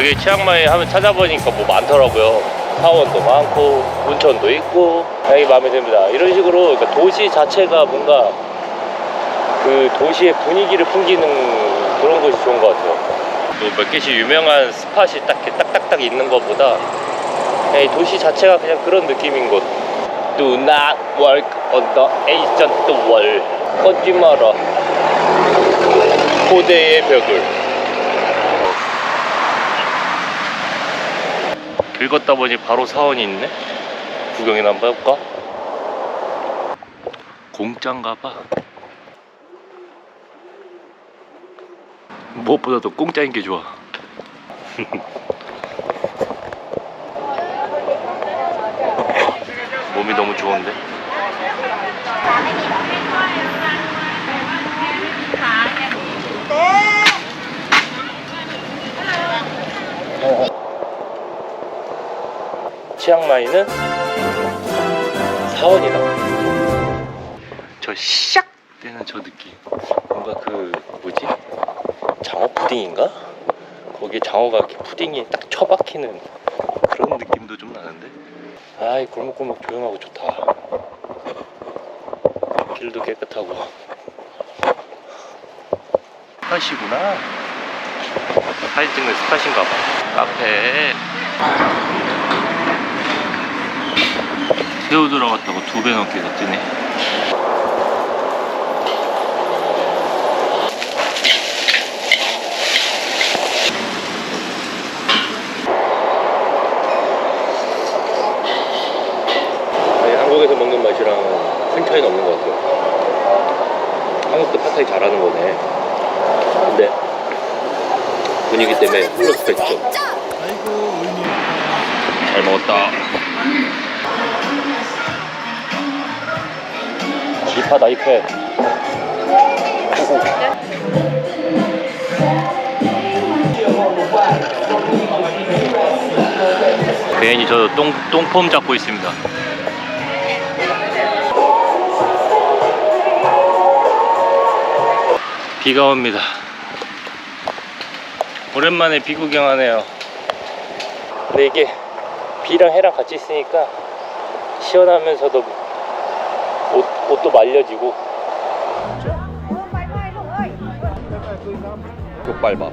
여기 치앙마이 하면 찾아보니까 뭐 많더라고요. 사원도 많고 온천도 있고 여기 마음에 듭니다. 이런 식으로 그러니까 도시 자체가 뭔가 그 도시의 분위기를 풍기는 그런 것이 좋은 것 같아요. 또몇 개씩 유명한 스팟이 딱 딱딱딱 있는 것보다 이 도시 자체가 그냥 그런 느낌인 곳. Do not work on the ancient wall. 걷지 마라. 고대의 벽을. 길 걷다 보니 바로 사원이 있네. 구경이나 한번 해볼까? 공짜인가 봐. 무엇보다도 공짜인 게 좋아. 몸이 너무 좋은데? 치앙마이는 사원이다. 저 샥! 되는 저 느낌. 뭔가 그 뭐지? 장어 푸딩인가? 거기에 장어가 이렇게 푸딩이 딱 처박히는 그런 느낌도 좀 나는데. 아이 골목골목 조용하고 좋다. 길도 깨끗하고. 스팟이구나. 사진 찍는 스팟인가 봐. 카페. 새우 들어갔다고 두 배 넘게 더 뜨네. 아니, 한국에서 먹는 맛이랑 큰 차이는 없는 것 같아요. 한국도 팟타이 잘하는 거네. 근데 분위기 때문에 플러스 100점. 잘 먹었다. 이파다 이패. 괜히 저 똥, 똥폼 잡고 있습니다. 비가 옵니다. 오랜만에 비 구경하네요. 근데 이게 비랑 해랑 같이 있으니까 시원하면서도 옷, 옷도 말려지고. 족발밥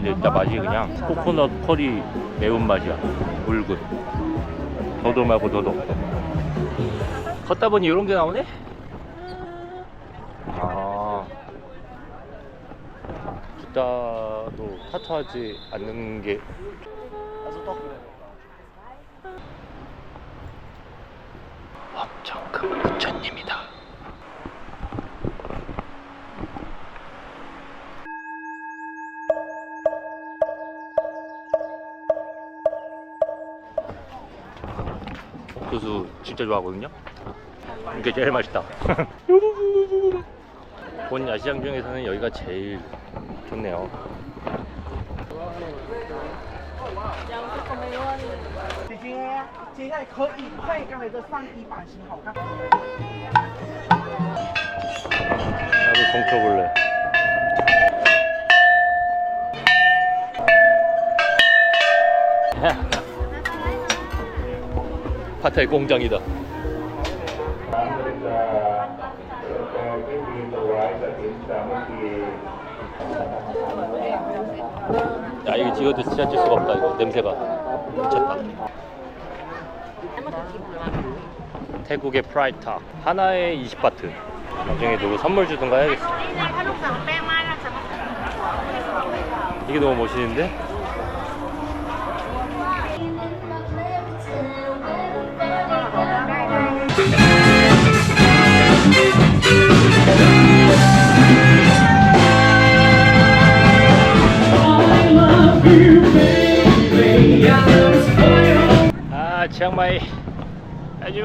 근데 진짜 맛이 그냥 코코넛 커리 매운맛이야. 묽은. 더도 말고 더도. 걷다 보니 이런 게 나오네? 아. 부자도 타투하지 않는 게. 엄청 큰 부처님이 진짜 좋아하거든요. 이게 제일 맛있다. 본 야시장 중에서는 여기가 제일 좋네요. 나도 정 켜볼래. 파타이 공장이다. 야 이거 찍어도 찍 수가 없다 이거 냄새가 미쳤다. 태국의 프라이타 하나에 20바트. 나중에 누구 선물 주든가 해야겠어. 이게 너무 멋있는데? 아 치앙마이 아주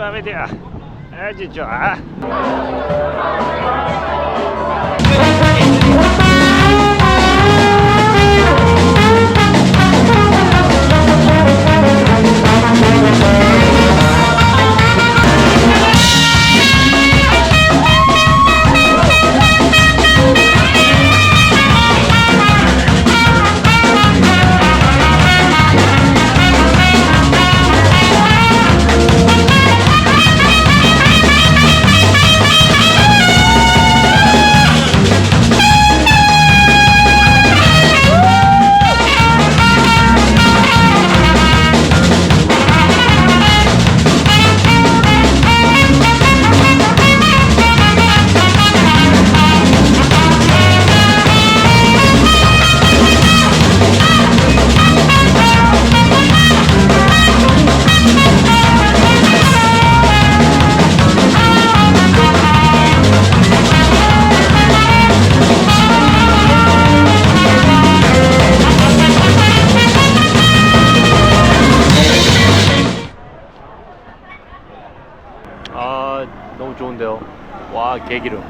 개기름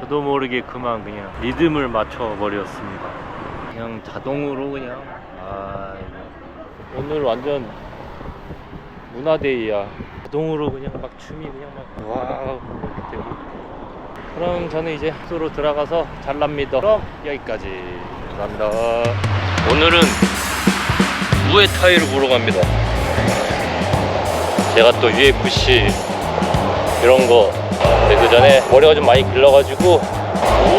저도 모르게 그만 그냥 리듬을 맞춰 버렸습니다. 그냥 자동으로 그냥 아 오늘 완전 문화데이야. 자동으로 그냥 막 춤이 그냥 막 와우 되고. 그럼 저는 이제 숙소로 들어가서 잘랍니다. 그럼 여기까지. 감사합니다. 오늘은 무에타이를 보러 갑니다. 제가 또 UFC 이런 거. 그 전에 머리가 좀 많이 길러가지고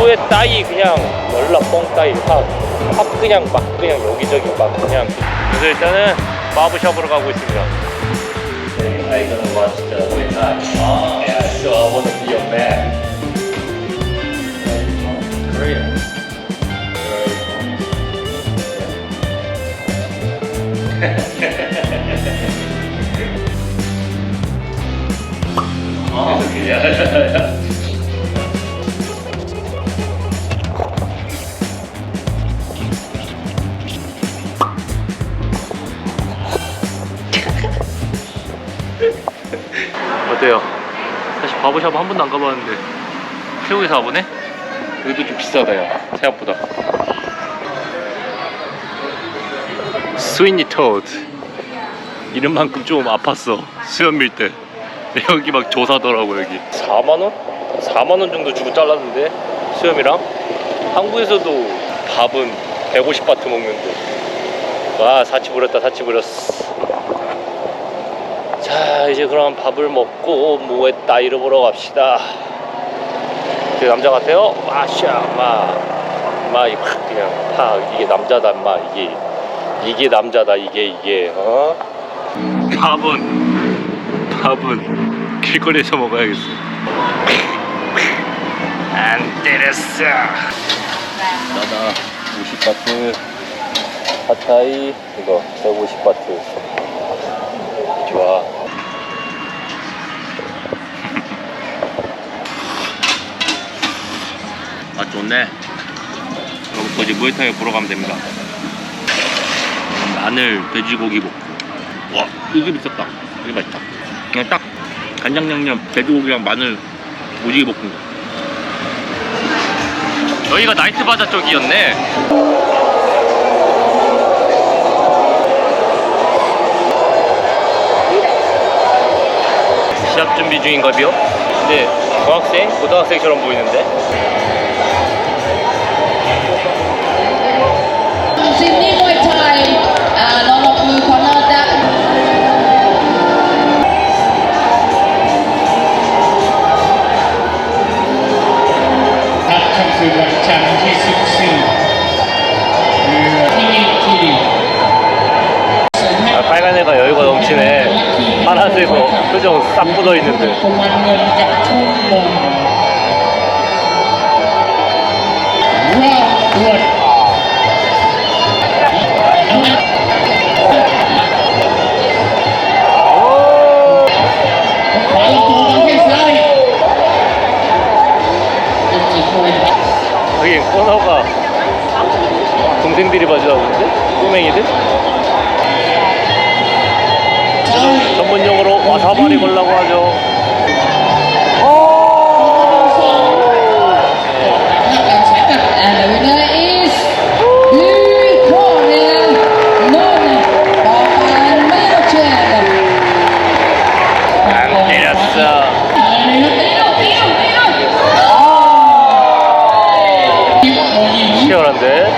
우에 따위 그냥 열라 뻥 따위 팍, 팍 그냥 막 그냥 여기저기 막 그냥. 그래서 일단은 바브샵으로 가고 있습니다. Yeah. Oh, yeah. 어때요? 사실 바보샵 한 번도 안 가봤는데 태국에서 와보네? 여기도 좀 비싸다 야 생각보다 스위니 토드 이름만큼 좀 아팠어 수염 밀때 여기 막 조사더라고 여기. 4만원? 4만원 정도 주고 잘랐는데 수염이랑? 한국에서도 밥은 150바트 먹는데. 와 사치 부렸다 사치 부렸어. 자 이제 그럼 밥을 먹고 뭐에 따위를 보러 갑시다. 그 남자 같아요? 마샤 마마 확 그냥 파. 이게 남자다 마. 이게 이게 남자다 이게 이게 어? 밥은 밥은 길거리에서 먹어야겠어. 안 때렸어. 나다. 50바트. 팟타이. 이거 150바트. 좋아. 아 좋네. 여기서 이제 무에타이 보러 가면 됩니다. 마늘 돼지고기 볶음 와 이게 미쳤다. 이게 맛있다. 그냥 딱 간장 양념 돼지고기랑 마늘 오지게 볶은 거 여기가 나이트 바자 쪽이었네 시합 준비 중인가 비요? 근데 중학생? 고등학생처럼 보이는데 묻어 있는데. 아. 여기 코너가 동생들이 봐주라고 그러는데? 꼬맹이들? 전문용어로 와사 사발이 걸라고 하죠. 안 때렸어. 치열한데.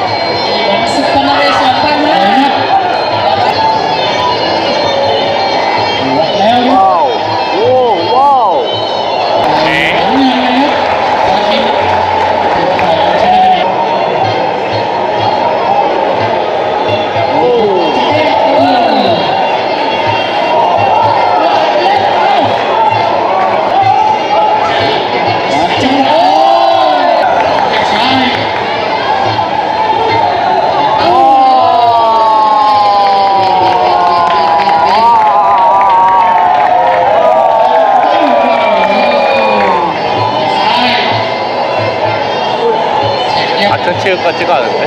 체육 같지가 않은데?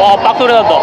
와, 빡 소리 난다.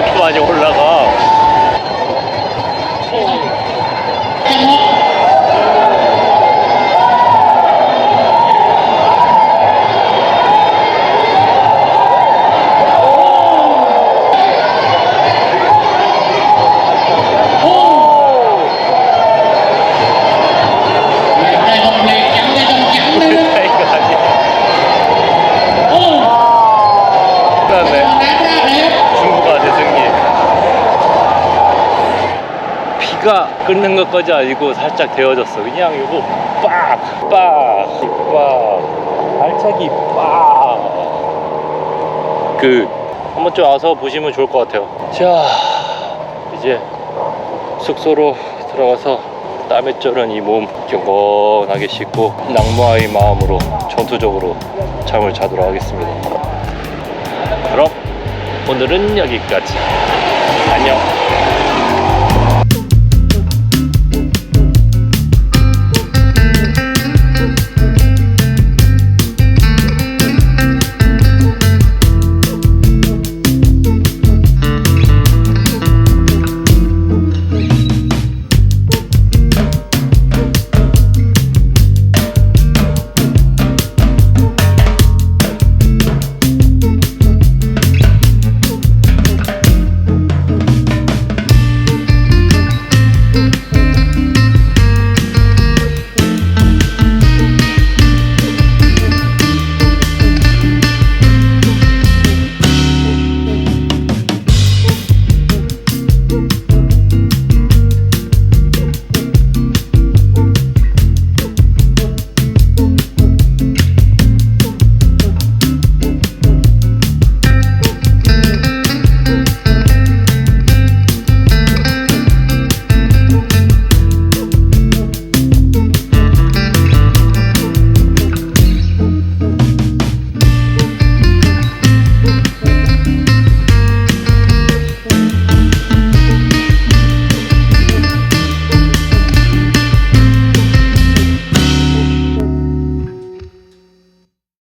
이렇게 많이 올라가? 끝났네. 중국아 대승리. 피가 끓는 것까지 아니고 살짝 데워졌어. 그냥 이거 빡, 빡, 빡. 발차기 빡. 그, 한 번 쯤 와서 보시면 좋을 것 같아요. 자, 이제 숙소로 들어가서 땀에 쩔은 이 몸 경건하게 씻고 낙무아의 마음으로 전투적으로 잠을 자도록 하겠습니다. 그럼 오늘은 여기까지.